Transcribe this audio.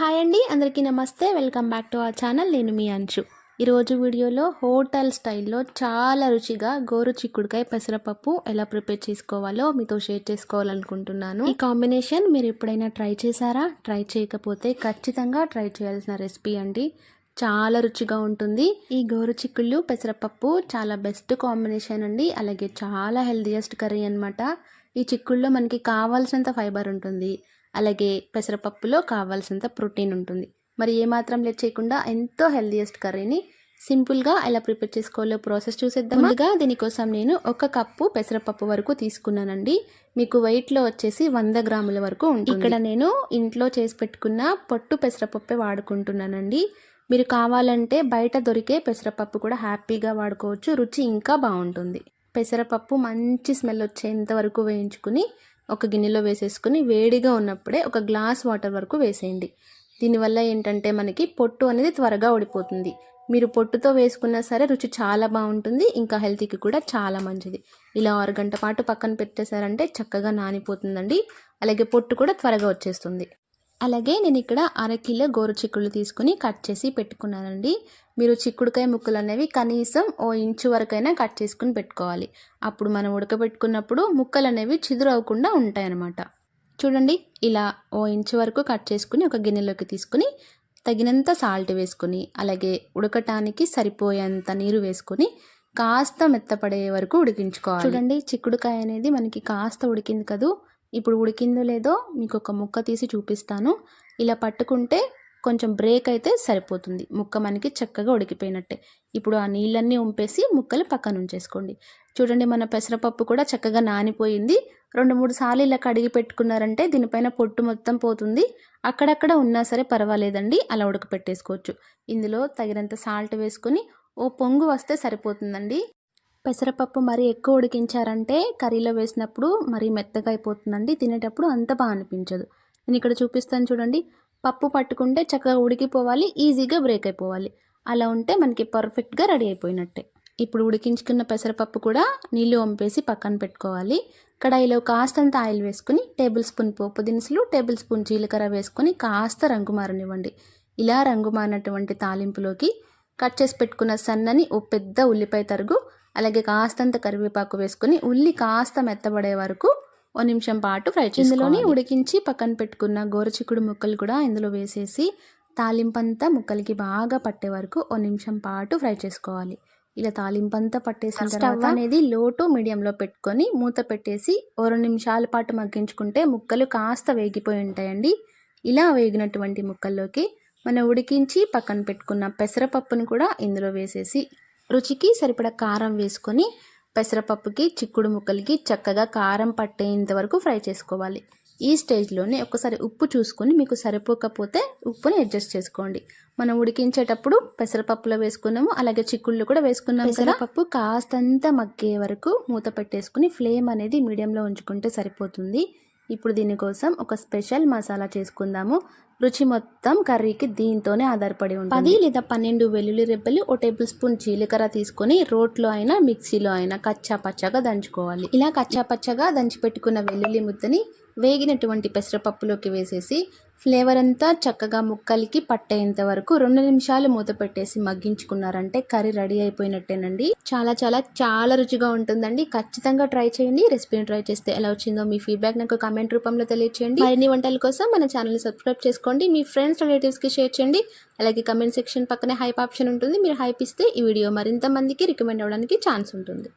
Hi అండి అందరికీ నమస్తే. Welcome back to our channel. నేను మీ అంచు. ఈరోజు వీడియోలో హోటల్ స్టైల్లో చాలా రుచిగా గోరు చిక్కుడుకాయ పెసరపప్పు ఎలా ప్రిపేర్ చేసుకోవాలో మీతో షేర్ చేసుకోవాలనుకుంటున్నాను. ఈ కాంబినేషన్ మీరు ఎప్పుడైనా ట్రై చేశారా? ట్రై చేయకపోతే ఖచ్చితంగా ట్రై చేయాల్సిన రెసిపీ అండి. చాలా రుచిగా ఉంటుంది. ఈ గోరు చిక్కుళ్ళు పెసరపప్పు చాలా బెస్ట్ కాంబినేషన్ అండి. అలాగే చాలా హెల్దియెస్ట్ కర్రీ అనమాట ఈ చిక్కుల్లో మనకి కావాల్సినంత ఫైబర్ ఉంటుంది. అలాగే పెసరపప్పులో కావాల్సినంత ప్రోటీన్ ఉంటుంది. మరి ఏమాత్రం లేట్ చేయకుండా ఎంతో హెల్దియెస్ట్ కర్రీని సింపుల్గా ఎలా ప్రిపేర్ చేసుకోవాలో ప్రాసెస్ చూసేద్దాం ముందుగా దీనికోసం నేను ఒక కప్పు పెసరపప్పు వరకు తీసుకున్నానండి. మీకు వెయిట్లో వచ్చేసి వంద గ్రాముల వరకు ఉంటుంది. ఇక్కడ నేను ఇంట్లో చేసి పెట్టుకున్న పొట్టు పెసరపప్పే వాడుకుంటున్నానండి. మీరు కావాలంటే బయట దొరికే పెసరపప్పు కూడా హ్యాపీగా వాడుకోవచ్చు. రుచి ఇంకా బాగుంటుంది. పెసరపప్పు మంచి స్మెల్ వచ్చేంత వరకు వేయించుకుని ఒక గిన్నెలో వేసేసుకుని వేడిగా ఉన్నప్పుడే ఒక గ్లాస్ వాటర్ వరకు వేసేయండి. దీనివల్ల ఏంటంటే మనకి పొట్టు అనేది త్వరగా ఉడిపోతుంది మీరు పొట్టుతో వేసుకున్నా సరే రుచి చాలా బాగుంటుంది ఇంకా హెల్త్కి కూడా చాలా మంచిది. ఇలా ఆరు గంట పాటు పక్కన పెట్టేశారంటే చక్కగా నానిపోతుందండి. అలాగే పొట్టు కూడా త్వరగా వచ్చేస్తుంది. అలాగే నేను ఇక్కడ అరకిలో గోరు చిక్కుళ్ళు తీసుకుని కట్ చేసి పెట్టుకున్నానండి. మీరు చిక్కుడుకాయ ముక్కలు అనేవి కనీసం ఓ ఇంచు వరకైనా కట్ చేసుకుని పెట్టుకోవాలి. అప్పుడు మనం ఉడకబెట్టుకున్నప్పుడు ముక్కలు అనేవి చిదురు అవ్వకుండా ఉంటాయన్నమాట. చూడండి ఇలా ఓ ఇంచు వరకు కట్ చేసుకుని ఒక గిన్నెలోకి తీసుకుని తగినంత సాల్ట్ వేసుకుని అలాగే ఉడకటానికి సరిపోయేంత నీరు వేసుకొని కాస్త మెత్తపడే వరకు ఉడికించుకోవాలి. చూడండి చిక్కుడుకాయ అనేది మనకి కాస్త ఉడికింది కదూ? ఇప్పుడు ఉడికిందో లేదో మీకు ఒక ముక్క తీసి చూపిస్తాను. ఇలా పట్టుకుంటే కొంచెం బ్రేక్ అయితే సరిపోతుంది. ముక్క మనకి చక్కగా ఉడికిపోయినట్టే. ఇప్పుడు ఆ నీళ్ళన్నీ ఉంపేసి ముక్కలు పక్కన ఉంచేసుకోండి. చూడండి మన పెసరపప్పు కూడా చక్కగా నానిపోయింది. రెండు మూడు సార్లు ఇలా కడిగి పెట్టుకున్నారంటే దీనిపైన పొట్టు మొత్తం పోతుంది. అక్కడక్కడ ఉన్నా సరే పర్వాలేదండి. అలా ఉడకపెట్టేసుకోవచ్చు. ఇందులో తగినంత సాల్ట్ వేసుకొని ఓ పొంగు వస్తే సరిపోతుందండి. పెసరపప్పు మరీ ఎక్కువ ఉడికించారంటే కర్రీలో వేసినప్పుడు మరీ మెత్తగా అయిపోతుందండి. తినేటప్పుడు అంత బాగా అనిపించదు. నేను ఇక్కడ చూపిస్తాను చూడండి. పప్పు పట్టుకుంటే చక్కగా ఉడికిపోవాలి ఈజీగా బ్రేక్ అయిపోవాలి. అలా ఉంటే మనకి పర్ఫెక్ట్గా రెడీ అయిపోయినట్టే. ఇప్పుడు ఉడికించుకున్న పెసరపప్పు కూడా నీళ్ళు వంపేసి పక్కన పెట్టుకోవాలి. కడాయిలో కాస్తంత ఆయిల్ వేసుకుని టేబుల్ స్పూన్ పోపు దినుసులు టేబుల్ స్పూన్ జీలకర్ర వేసుకొని కాస్త రంగు మారనివ్వండి. ఇలా రంగు మారినటువంటి తాలింపులోకి కట్ చేసి పెట్టుకున్న సన్నని ఓ పెద్ద ఉల్లిపాయ తరుగు అలాగే కాస్తంత కరివేపాకు వేసుకుని ఉల్లి కాస్త మెత్తబడే వరకు ఓ నిమిషం పాటు ఫ్రై చేసి ఇందులోని ఉడికించి పక్కన పెట్టుకున్న గోరచిక్కుడు ముక్కలు కూడా ఇందులో వేసేసి తాలింపంతా ముక్కలకి బాగా పట్టే వరకు ఓ నిమిషం పాటు ఫ్రై చేసుకోవాలి. ఇలా తాలింపంతా పట్టేసిన తర్వాత అనేది లో టు మీడియంలో పెట్టుకొని మూత పెట్టేసి ఓ రెండు నిమిషాల పాటు మగ్గించుకుంటే ముక్కలు కాస్త వేగిపోయి ఉంటాయండి. ఇలా వేగినటువంటి ముక్కల్లోకి మనం ఉడికించి పక్కన పెట్టుకున్న పెసరపప్పును కూడా ఇందులో వేసేసి రుచికి సరిపడా కారం వేసుకొని పెసరపప్పుకి చిక్కుడు ముక్కలకి చక్కగా కారం పట్టేంత వరకు ఫ్రై చేసుకోవాలి. ఈ స్టేజ్లోనే ఒకసారి ఉప్పు చూసుకొని మీకు సరిపోకపోతే ఉప్పుని అడ్జస్ట్ చేసుకోండి. మనం ఉడికించేటప్పుడు పెసరపప్పులో వేసుకున్నాము అలాగే చిక్కుళ్ళు కూడా వేసుకున్నాము పెసరపప్పు కాస్తంత మగ్గే వరకు మూత పెట్టేసుకుని ఫ్లేమ్ అనేది మీడియంలో ఉంచుకుంటే సరిపోతుంది. ఇప్పుడు దీనికోసం ఒక స్పెషల్ మసాలా చేసుకుందాము. రుచి మొత్తం కర్రీకి దీంతోనే ఆధారపడి ఉంటుంది. పది లేదా పన్నెండు వెల్లుల్లి రెబ్బలు ఓ టేబుల్ స్పూన్ జీలకర్ర తీసుకొని రోట్లో అయినా మిక్సీలో అయినా కచ్చా పచ్చగా దంచుకోవాలి. ఇలా కచ్చా పచ్చగా దంచి పెట్టుకున్న వెల్లుల్లి ముద్దని వేగినటువంటి పెసరపప్పులోకి వేసేసి ఫ్లేవర్ అంతా చక్కగా ముక్కలకి పట్టేంత వరకు రెండు నిమిషాలు మూత పెట్టేసి మగ్గించుకున్నారంటే కర్రీ రెడీ అయిపోయినట్టేనండి. చాలా చాలా చాలా రుచిగా ఉంటుందండి. ఖచ్చితంగా ట్రై చేయండి. రెసిపీని ట్రై చేస్తే ఎలా వచ్చిందో మీ ఫీడ్బ్యాక్ నాకు కామెంట్ రూపంలో తెలియచేయండి. మరిన్ని వంటల కోసం మన ఛానల్ సబ్స్క్రైబ్ చేసుకోండి మీ ఫ్రెండ్స్ రిలేటివ్స్కి షేర్ చేయండి. అలాగే కమెంట్ సెక్షన్ పక్కనే హైప్ ఆప్షన్ ఉంటుంది. మీరు హైప్ ఇస్తే ఈ వీడియో మరింత మందికి రికమెండ్ అవ్వడానికి ఛాన్స్ ఉంటుంది.